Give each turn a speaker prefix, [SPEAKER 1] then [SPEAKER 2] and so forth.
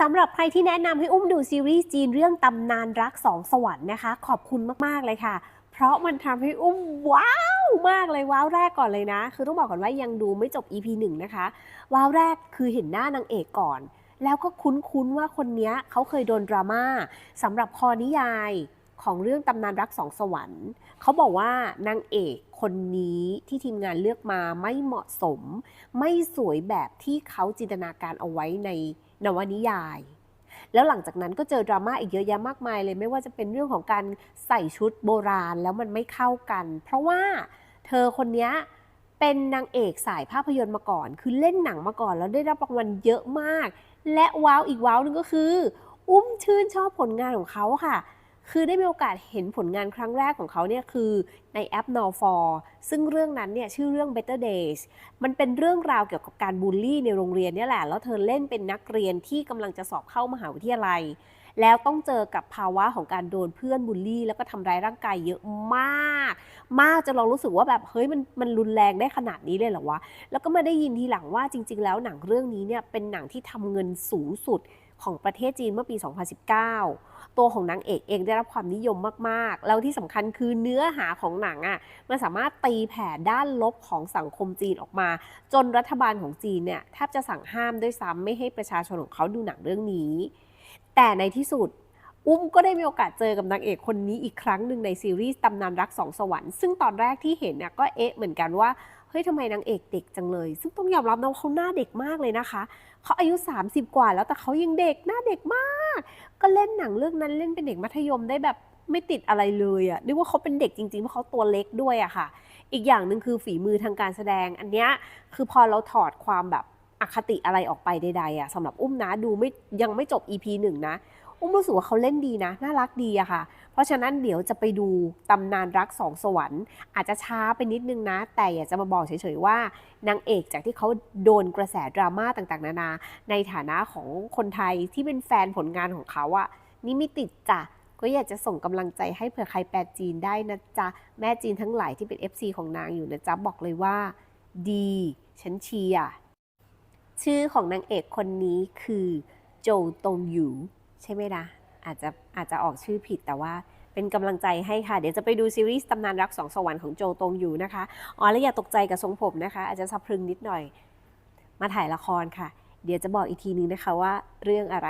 [SPEAKER 1] สำหรับใครที่แนะนำให้อุ้มดูซีรีส์จีนเรื่องตำนานรักสองสวรรค์นะคะ ขอบคุณมาก ๆ เลยค่ะ เพราะมันทำให้อุ้มว้าวมากเลยว้าวแรกก่อนเลยนะ คือต้องบอกก่อนว่ายังดูไม่จบ EP หนึ่งนะคะ ว้าวแรกคือเห็นหน้านางเอกก่อน แล้วก็คุ้นๆว่าคนนี้เขาเคยโดนดราม่าสำหรับคอนิยายของเรื่องตำนานรักสองสวรรค์ เขาบอกว่านางเอกคนนี้ที่ทีมงานเลือกมาไม่เหมาะสม ไม่สวยแบบที่เขาจินตนาการเอาไว้ใน นวนิยาย แล้วหลังจากนั้นก็เจอดราม่าอีกเยอะแยะมากมายเลยไม่ว่าจะเป็นเรื่องของการใส่ชุดโบราณแล้วมันไม่เข้ากัน เพราะว่าเธอคนนี้เป็นนางเอกสายภาพยนตร์มาก่อน คือเล่นหนังมาก่อนแล้วได้รับรางวัลเยอะมาก และว้าวอีกว้าวหนึงก็คือ อุ้มชื่นชอบผลงานของเขาค่ะ คือได้มีโอกาสเห็นผลงานครั้งแรกของเขาเนี่ยคือในแอป n o f o r ซึ่งเรื่องนั้นเนี่ยชื่อเรื่อง Better Days มันเป็นเรื่องราวเกี่ยวกับการบูลลี่ในโรงเรียนเนี่ยแหละ แล้วเธอเล่นเป็นนักเรียนที่กำลังจะสอบเข้ามหาวิทยาลัย แล้วต้องเจอกับภาวะของการโดนเพื่อนบูลลี่ แล้วก็ทำร้ายร่างกายเยอะมาก มากจนเรารู้สึกว่าแบบเฮ้ยมันมันรุนแรงได้ขนาดนี้เลยเหรอวะ แล้วก็มาได้ยินทีหลังว่าจริง ๆ แล้วหนังเรื่องนี้เนี่ยเป็นหนังที่ทำเงินสูงสุด ของประเทศจีนเมื่อปี 2019 ตัวของนางเอกเองได้รับความนิยมมาก ๆ แล้วที่สำคัญคือเนื้อหาของหนังอะ่ะมันสามารถตีแผ่ด้านลบของสังคมจีนออกมา จนรัฐบาลของจีนเนี่ยแทบจะสั่งห้ามด้วยซ้ำไม่ให้ประชาชนของเขาดูหนังเรื่องนี้ แต่ในที่สุด อุ้มก็ได้มีโอกาสเจอกับนางเอกคนนี้อีกครั้งหนึ่งในซีรีส์ตำนานรักสองสวรรค์ ซึ่งตอนแรกที่เห็นเนี่ยก็เอ๊ะเหมือนกันว่า เฮ้ยทำไมนางเอกเด็กจังเลย ซึ่งต้องยอมรับนะว่าเขาหน้าเด็กมากเลยนะคะ เขาอายุ 30 กว่าแล้วแต่เขายังเด็กหน้าเด็กมาก ก็เล่นหนังเรื่องนั้นเล่นเป็นเด็กมัธยมได้แบบไม่ติดอะไรเลยอะเรียกว่าเขาเป็นเด็กจริงๆ เพราะเขาตัวเล็กด้วยอะค่ะ อีกอย่างหนึ่งคือฝีมือทางการแสดง อันเนี้ยคือพอเราถอดความแบบอคติอะไรออกไปใดๆอะสำหรับอุ้มนะดูไม่ยังไม่จบ EP หนึ่งนะ อุ้มรู้สึกว่าเขาเล่นดีนะ น่ารักดีอะค่ะ เพราะฉะนั้นเดี๋ยวจะไปดูตำนานรักสองสวรรค์ อาจจะช้าไปนิดนึงนะ แต่อยากจะมาบอกเฉยๆว่านางเอกจากที่เขาโดนกระแสดราม่าต่างๆ นานา ในฐานะของคนไทยที่เป็นแฟนผลงานของเขาอะนี่ไม่ติดจ้ะก็อยากจะส่งกำลังใจให้เผื่อใครแปลจีนได้นะจ๊ะ แม่จีนทั้งหลายที่เป็น FC ของนางอยู่นะจ๊ะ บอกเลยว่า ดี ฉันเชียร์ชื่อของนางเอกคนนี้คือโจตงหยู ใช่ไหมนะอาจจะอาจจะออกชื่อผิดแต่ว่าเป็นกำลังใจให้ค่ะ เดี๋ยวจะไปดูซีรีส์ตำนานรักสองสวรรค์ของโจตงอยู่นะคะ อ๋อ แล้วอย่าตกใจกับทรงผมนะคะ อาจจะสะพรึงนิดหน่อย มาถ่ายละครค่ะ เดี๋ยวจะบอกอีกทีนึงนะคะว่าเรื่องอะไร